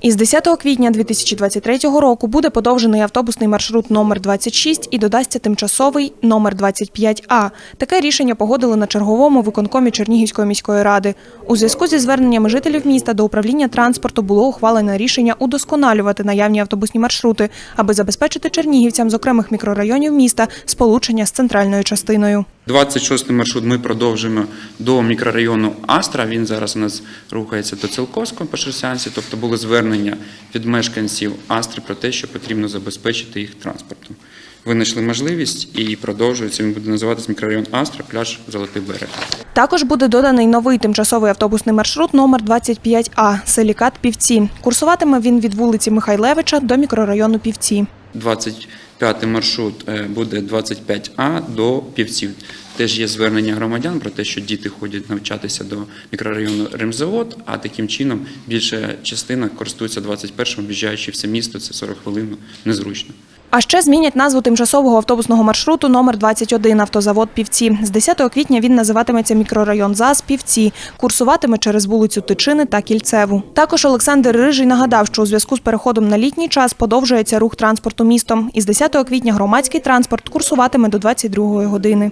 Із 10 квітня 2023 року буде подовжений автобусний маршрут номер 26 і додасться тимчасовий номер 25А. Таке рішення погодили на черговому виконкомі Чернігівської міської ради. У зв'язку зі зверненнями жителів міста до управління транспорту було ухвалене рішення удосконалювати наявні автобусні маршрути, аби забезпечити чернігівцям з окремих мікрорайонів міста сполучення з центральною частиною. 26 маршрут ми продовжимо до мікрорайону Астра. Він зараз у нас рухається до Цілковського по Шерсянці. Тобто були звернення від мешканців Астри про те, що потрібно забезпечити їх транспортом. Винайшли можливість і продовжується. Він буде називатися мікрорайон Астра, пляж Золотий берег. Також буде доданий новий тимчасовий автобусний маршрут номер 25А Селікат Півці. Курсуватиме він від вулиці Михайлевича до мікрорайону Півці. 25 маршрут е, буде 25А до Півців. Теж є звернення громадян про те, що діти ходять навчатися до мікрорайону Римзавод, а таким чином більша частина користується 21-м, в'їжджаючи все місто, це 40 хвилин, незручно. А ще змінять назву тимчасового автобусного маршруту номер 21 автозавод Півці. З 10 квітня він називатиметься мікрорайон ЗАЗ Півці. Курсуватиме через вулицю Тичини та Кільцеву. Також Олександр Рижий нагадав, що у зв'язку з переходом на літній час подовжується рух транспорту містом. Із 10 квітня громадський транспорт курсуватиме до 22 години.